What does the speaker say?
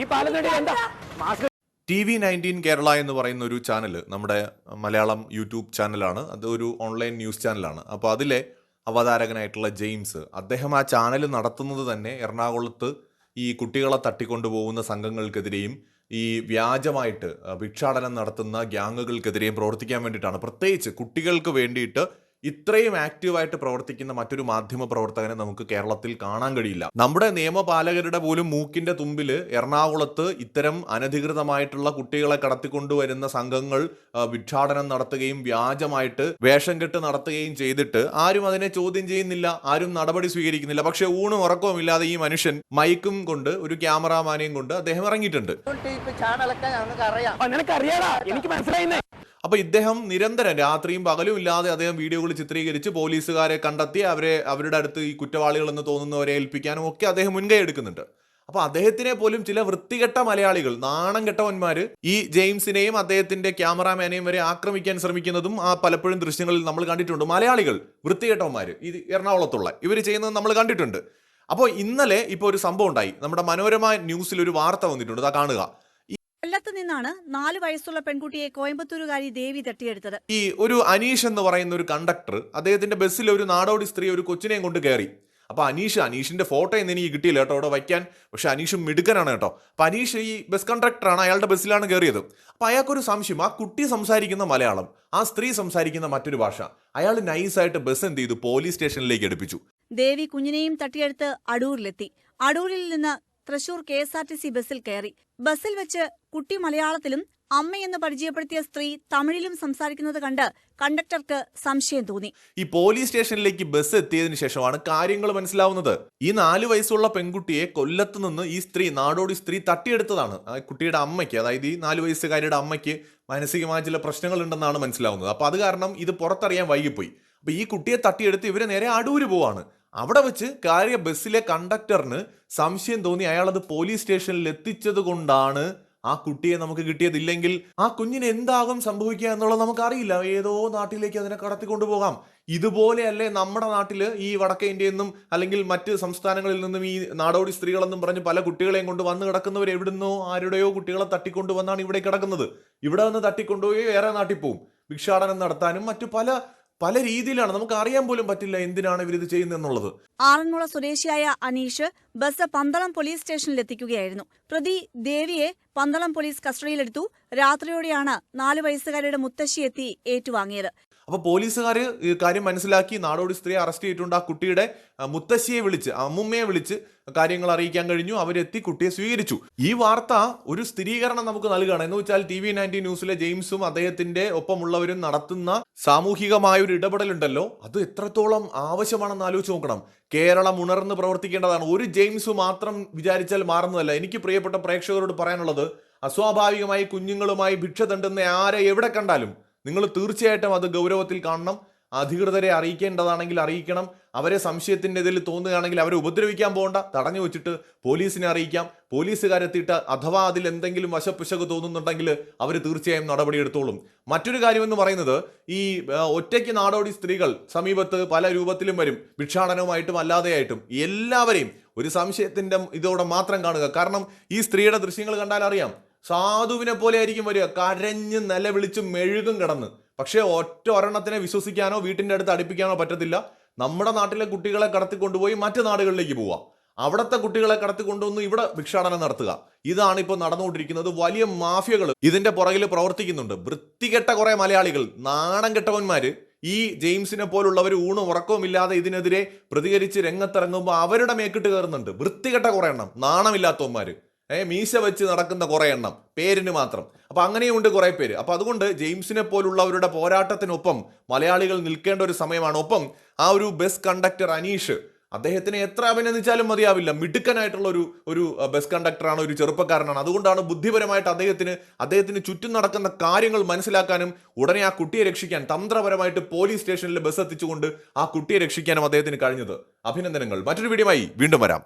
ഈ എന്താ mask T V nineteen Kerala എന്ന് പറയുന്ന ഒരു ചാനൽ നമ്മുടെ മലയാളം യൂട്യൂബ് ചാനലാണ്. അത് ഒരു ഓൺലൈൻ ന്യൂസ് ചാനലാണ്. അപ്പോൾ അതിലെ അവതാരകനായിട്ടുള്ള ജെയിംസ് അദ്ദേഹം ആ ചാനൽ നടത്തുന്നത് തന്നെ എറണാകുളത്ത് ഈ കുട്ടികളെ തട്ടിക്കൊണ്ടുപോകുന്ന സംഘങ്ങൾക്കെതിരെയും ഈ വ്യാജമായിട്ട് ഭിക്ഷാടനം നടത്തുന്ന ഗ്യാങ്ങുകൾക്കെതിരെയും പ്രവർത്തിക്കാൻ വേണ്ടിയിട്ടാണ്. പ്രത്യേകിച്ച് കുട്ടികൾക്ക് വേണ്ടിയിട്ട് ഇത്രയും ആക്റ്റീവായിട്ട് പ്രവർത്തിക്കുന്ന മറ്റൊരു മാധ്യമ പ്രവർത്തകനെ നമുക്ക് കേരളത്തിൽ കാണാൻ കഴിയില്ല. നമ്മുടെ നിയമപാലകരുടെ പോലും മൂക്കിന്റെ തുമ്പിൽ എറണാകുളത്ത് ഇത്തരം അനധികൃതമായിട്ടുള്ള കുട്ടികളെ കടത്തിക്കൊണ്ടുവരുന്ന സംഘങ്ങൾ ഭിക്ഷാടനം നടത്തുകയും വ്യാജമായിട്ട് വേഷം കെട്ട് നടത്തുകയും ചെയ്തിട്ട് ആരും അതിനെ ചോദ്യം ചെയ്യുന്നില്ല ആരും നടപടി സ്വീകരിക്കുന്നില്ല. പക്ഷെ ഊണും ഉറക്കവും ഇല്ലാതെ ഈ മനുഷ്യൻ മൈക്കും കൊണ്ട് ഒരു ക്യാമറാമാനെയും കൊണ്ട് അദ്ദേഹം ഇറങ്ങിയിട്ടുണ്ട്. എനിക്ക് മനസ്സിലായിന്നേ അപ്പൊ ഇദ്ദേഹം നിരന്തരം രാത്രിയും പകലും ഇല്ലാതെ അദ്ദേഹം വീഡിയോകൾ ചിത്രീകരിച്ച് പോലീസുകാരെ കണ്ടെത്തി അവരെ അവരുടെ അടുത്ത് ഈ കുറ്റവാളികളെന്ന് തോന്നുന്നവരെ ഏൽപ്പിക്കാനും ഒക്കെ അദ്ദേഹം മുൻകൈ എടുക്കുന്നുണ്ട്. അപ്പൊ അദ്ദേഹത്തിനെ പോലും ചില വൃത്തികെട്ട മലയാളികൾ നാണം കെട്ടവന്മാര് ഈ ജെയിംസിനെയും അദ്ദേഹത്തിന്റെ ക്യാമറാമാനെയും വരെ ആക്രമിക്കാൻ ശ്രമിക്കുന്നതും ആ പലപ്പോഴും ദൃശ്യങ്ങളിൽ നമ്മൾ കണ്ടിട്ടുണ്ട്. മലയാളികൾ വൃത്തികെട്ടവന്മാര് ഇത് എറണാകുളത്തുള്ള ഇവർ ചെയ്യുന്നത് നമ്മൾ കണ്ടിട്ടുണ്ട്. അപ്പോൾ ഇന്നലെ ഇപ്പോൾ ഒരു സംഭവം ഉണ്ടായി. നമ്മുടെ മനോരമ ന്യൂസിൽ ഒരു വാർത്ത വന്നിട്ടുണ്ട്. അതാ കാണുക. കൊല്ലത്ത് നിന്നാണ് നാല് വയസ്സുള്ള പെൺകുട്ടിയെ കോയമ്പത്തൂരുകാരി ദേവി തട്ടിയെടുത്തത്. ഈ ഒരു അനീഷ് എന്ന് പറയുന്ന ഒരു കണ്ടക്ടർ അദ്ദേഹത്തിന്റെ ബസ്സിൽ ഒരു നാടോടി സ്ത്രീ ഒരു കൊച്ചിനെയും കൊണ്ട് കയറി. അപ്പൊ അനീഷ് അനീഷിന്റെ ഫോട്ടോ എന്ന് എനിക്ക് കിട്ടിയില്ല കേട്ടോ അവിടെ വയ്ക്കാൻ. പക്ഷെ അനീഷ് മിടുക്കനാണ് കേട്ടോ. അപ്പൊ അനീഷ് ഈ ബസ് കണ്ടക്ടറാണ് അയാളുടെ ബസ്സിലാണ് കയറിയത്. അപ്പൊ അയാൾക്കൊരു സംശയം. ആ കുട്ടി സംസാരിക്കുന്ന മലയാളം ആ സ്ത്രീ സംസാരിക്കുന്ന മറ്റൊരു ഭാഷ. അയാൾ നൈസായിട്ട് ബസ് എന്ത് ചെയ്തു? പോലീസ് സ്റ്റേഷനിലേക്ക് എടുപ്പിച്ചു. ദേവി കുഞ്ഞിനെയും തട്ടിയെടുത്ത് അടൂരിലെത്തി. അടൂരിൽ നിന്ന് Thrissur K S R T C ബസ്സിൽ കയറി. ബസ്സിൽ വെച്ച് കുട്ടി മലയാളത്തിലും അമ്മയെന്ന് പരിചയപ്പെടുത്തിയ സ്ത്രീ തമിഴിലും സംസാരിക്കുന്നത് കണ്ട് കണ്ടക്ടർക്ക് സംശയം തോന്നി. ഈ പോലീസ് സ്റ്റേഷനിലേക്ക് ബസ് എത്തിയതിന് ശേഷമാണ് കാര്യങ്ങൾ മനസ്സിലാവുന്നത്. ഈ നാല് വയസ്സുള്ള പെൺകുട്ടിയെ കൊല്ലത്ത് നിന്ന് ഈ സ്ത്രീ നാടോടി സ്ത്രീ തട്ടിയെടുത്തതാണ്. ആ കുട്ടിയുടെ അമ്മയ്ക്ക് അതായത് ഈ നാല് വയസ്സുകാരിയുടെ അമ്മയ്ക്ക് മാനസികമായ ചില പ്രശ്നങ്ങൾ ഉണ്ടെന്നാണ് മനസ്സിലാവുന്നത്. അപ്പൊ അത് കാരണം ഇത് പുറത്തറിയാൻ വൈകിപ്പോയി. അപ്പൊ ഈ കുട്ടിയെ തട്ടിയെടുത്ത് ഇവരെ നേരെ അടൂര് പോവാണ്. അവിടെ വെച്ച് കാര്യ ബസ്സിലെ കണ്ടക്ടറിന് സംശയം തോന്നി. അയാൾ അത് പോലീസ് സ്റ്റേഷനിൽ എത്തിച്ചത് കൊണ്ടാണ് ആ കുട്ടിയെ നമുക്ക് കിട്ടിയതില്ലെങ്കിൽ ആ കുഞ്ഞിന് എന്താകും സംഭവിക്കുക എന്നുള്ളത് നമുക്കറിയില്ല. ഏതോ നാട്ടിലേക്ക് അതിനെ കടത്തിക്കൊണ്ടു പോകാം. ഇതുപോലെയല്ലേ നമ്മുടെ നാട്ടിൽ ഈ വടക്കേ ഇന്ത്യയിൽ നിന്നും അല്ലെങ്കിൽ മറ്റ് സംസ്ഥാനങ്ങളിൽ നിന്നും ഈ നാടോടി സ്ത്രീകളെന്നും പറഞ്ഞ് പല കുട്ടികളെയും കൊണ്ട് വന്ന് കിടക്കുന്നവർ എവിടുന്നോ ആരുടെയോ കുട്ടികളെ തട്ടിക്കൊണ്ടു വന്നാണ് ഇവിടെ കിടക്കുന്നത്. ഇവിടെ വന്ന് തട്ടിക്കൊണ്ടുപോയി വേറെ നാട്ടിൽ പോവും. ഭിക്ഷാടനം നടത്താനും മറ്റു പല പല രീതിയിലാണ്. നമുക്ക് അറിയാൻ പോലും പറ്റില്ല എന്തിനാണ് ഇവരിത് ചെയ്യുന്നതെന്നുള്ളത്. ആറന്മുള സ്വദേശിയായ അനീഷ് ബസ് പന്തളം പോലീസ് സ്റ്റേഷനിൽ എത്തിക്കുകയായിരുന്നു. പ്രതി ദേവിയെ പന്തളം പോലീസ് കസ്റ്റഡിയിലെടുത്തു. രാത്രിയോടെയാണ് നാലു വയസ്സുകാരിയുടെ മുത്തശ്ശി എത്തി ഏറ്റുവാങ്ങിയത്. അപ്പൊ പോലീസുകാർ ഈ കാര്യം മനസ്സിലാക്കി നാടോടി സ്ത്രീയെ അറസ്റ്റ് ചെയ്തിട്ടുണ്ട്. ആ കുട്ടിയുടെ മുത്തശ്ശിയെ വിളിച്ച് അമ്മുമ്മയെ വിളിച്ച് കാര്യങ്ങൾ അറിയിക്കാൻ കഴിഞ്ഞു. അവരെത്തി കുട്ടിയെ സ്വീകരിച്ചു. ഈ വാർത്ത ഒരു സ്ഥിരീകരണം നമുക്ക് നൽകുകയാണ് എന്ന് വെച്ചാൽ ടി വി നയന്റി ന്യൂസിലെ ജെയിംസും അദ്ദേഹത്തിന്റെ ഒപ്പമുള്ളവരും നടത്തുന്ന സാമൂഹികമായ ഒരു ഇടപെടലുണ്ടല്ലോ. അത് എത്രത്തോളം ആവശ്യമാണെന്ന് ആലോചിച്ച് നോക്കണം. കേരളം ഉണർന്ന് പ്രവർത്തിക്കേണ്ടതാണ്. ഒരു ജെയിംസ് മാത്രം വിചാരിച്ചാൽ മാറുന്നതല്ല. എനിക്ക് പ്രിയപ്പെട്ട പ്രേക്ഷകരോട് പറയാനുള്ളത് അസ്വാഭാവികമായി കുഞ്ഞുങ്ങളുമായി ഭിക്ഷ തണ്ടുന്ന ആരെ എവിടെ കണ്ടാലും നിങ്ങൾ തീർച്ചയായിട്ടും അത് ഗൗരവത്തിൽ കാണണം അധികൃതരെ അറിയിക്കേണ്ടതാണെങ്കിൽ അറിയിക്കണം അവരെ സംശയത്തിന്റെ ഇതിൽ തോന്നുകയാണെങ്കിൽ അവരെ ഉപദ്രവിക്കാൻ പോകണ്ട തടഞ്ഞു വെച്ചിട്ട് പോലീസിനെ അറിയിക്കാം. പോലീസുകാരെത്തിയിട്ട് അഥവാ അതിൽ എന്തെങ്കിലും വശപ്പുശക് തോന്നുന്നുണ്ടെങ്കിൽ അവർ തീർച്ചയായും നടപടിയെടുത്തോളും. മറ്റൊരു കാര്യമെന്ന് പറയുന്നത് ഈ ഒറ്റയ്ക്ക് നാടോടി സ്ത്രീകൾ സമീപത്ത് പല രൂപത്തിലും വരും. ഭിക്ഷാടനവുമായിട്ടും അല്ലാതെയായിട്ടും. എല്ലാവരെയും ഒരു സംശയത്തിന്റെ ഇതോടെ മാത്രം കാണുക. കാരണം ഈ സ്ത്രീയുടെ ദൃശ്യങ്ങൾ കണ്ടാൽ അറിയാം. സാധുവിനെ പോലെ ആയിരിക്കും വരിക. കരഞ്ഞ് നിലവിളിച്ച് മെഴുകും കിടന്ന്. പക്ഷേ ഒറ്റ ഒരെണ്ണത്തിനെ വിശ്വസിക്കാനോ വീട്ടിന്റെ അടുത്ത് അടുപ്പിക്കാനോ പറ്റത്തില്ല. നമ്മുടെ നാട്ടിലെ കുട്ടികളെ കടത്തിക്കൊണ്ടുപോയി മറ്റു നാടുകളിലേക്ക് പോവാം. അവിടുത്തെ കുട്ടികളെ കടത്തിക്കൊണ്ടുവന്ന് ഇവിടെ ഭിക്ഷാടനം നടത്തുക. ഇതാണ് ഇപ്പോൾ നടന്നുകൊണ്ടിരിക്കുന്നത്. വലിയ മാഫിയകൾ ഇതിന്റെ പുറകിൽ പ്രവർത്തിക്കുന്നുണ്ട്. വൃത്തികെട്ട കുറെ മലയാളികൾ നാണം കെട്ടവന്മാര് ഈ ജെയിംസിനെ പോലുള്ളവർ ഊണും ഉറക്കവും ഇല്ലാതെ ഇതിനെതിരെ പ്രതികരിച്ച് രംഗത്തിറങ്ങുമ്പോൾ അവരുടെ മേക്കിട്ട് കയറുന്നുണ്ട്. വൃത്തികെട്ട കുറെ എണ്ണം നാണമില്ലാത്തവന്മാര്. ഏ മീശ വെച്ച് നടക്കുന്ന കുറേ എണ്ണം പേരിന് മാത്രം. അപ്പം അങ്ങനെയുണ്ട് കുറേ പേര്. അപ്പം അതുകൊണ്ട് ജെയിംസിനെ പോലുള്ളവരുടെ പോരാട്ടത്തിനൊപ്പം മലയാളികൾ നിൽക്കേണ്ട ഒരു സമയമാണ്. ഒപ്പം ആ ഒരു ബസ് കണ്ടക്ടർ അനീഷ് അദ്ദേഹത്തിനെ എത്ര അഭിനന്ദിച്ചാലും മതിയാവില്ല. മിടുക്കനായിട്ടുള്ള ഒരു ഒരു ബസ് കണ്ടക്ടറാണ് ഒരു ചെറുപ്പക്കാരനാണ്. അതുകൊണ്ടാണ് ബുദ്ധിപരമായിട്ട് അദ്ദേഹത്തിന് അദ്ദേഹത്തിന് ചുറ്റും നടക്കുന്ന കാര്യങ്ങൾ മനസ്സിലാക്കാനും ഉടനെ ആ കുട്ടിയെ രക്ഷിക്കാൻ തന്ത്രപരമായിട്ട് പോലീസ് സ്റ്റേഷനിൽ ബസ് എത്തിച്ചുകൊണ്ട് ആ കുട്ടിയെ രക്ഷിക്കാനും അദ്ദേഹത്തിന് കഴിഞ്ഞത്. അഭിനന്ദനങ്ങൾ. മറ്റൊരു വീഡിയോമായി വീണ്ടും വരാം.